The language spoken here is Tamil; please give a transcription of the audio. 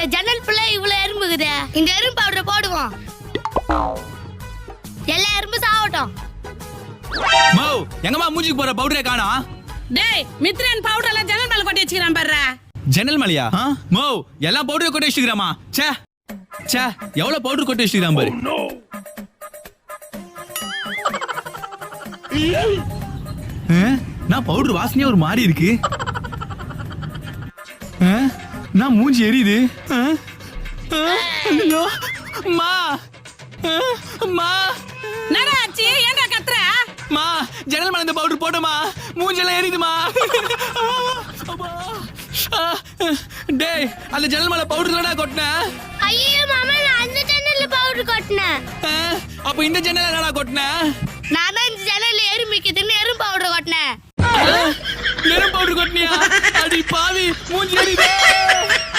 இந்த ஜன்னல் புள்ள இவ்வளவு எறும்புக்குதே இந்த எறும்பு பவுடர் போடுவோம். எல்லா எறும்பு சாவட்டும். மோ எங்கம்மா மூஞ்சிக்கு போற பவுடரே காணோம் டேய் மித்ரன் பவுடர் எல்லாம் ஜன்னல் மேல கொட்டி வச்சுக்கிறான் பாரு ஜன்னல் மலையா? மோ எல்லாம் பவுடர் கொட்டி வச்சுக்கிறாமா ச்சே ச்சே எவ்வளவு பவுடர் கொட்டி வச்சுக்கிறான் பாரு. ஆ? நான் பவுடர் வாசனையா ஒரு மாதிரி இருக்கு. ஆ? நான் மூஞ்சி எரியுது. ஆ? அம்மா என்னடா ஆச்சு? ஏன்டா கத்துற? மா ஜன்னல் மேல இந்த பவுடர் போட்டோமா? மூஞ்செல்லாம் எரியுதுமா? டேய் அந்த ஜன்னல் மேல பவுடர் தானே கொட்டினேன் ஐயோ மாமா நான் அந்த ஜன்னல்ல பவுடர் கொட்டினேன். அப்ப இந்த ஜன்னல் என்னடா கொட்டினேன் நான் தான் இந்த ஜன்னல்ல எறும்பிக்குதுன்னு எறும்பு பவுடர் கொட்டினேன். எறும்பு பவுடர் கொட்டினியா? அடி பாவி மூஞ்சி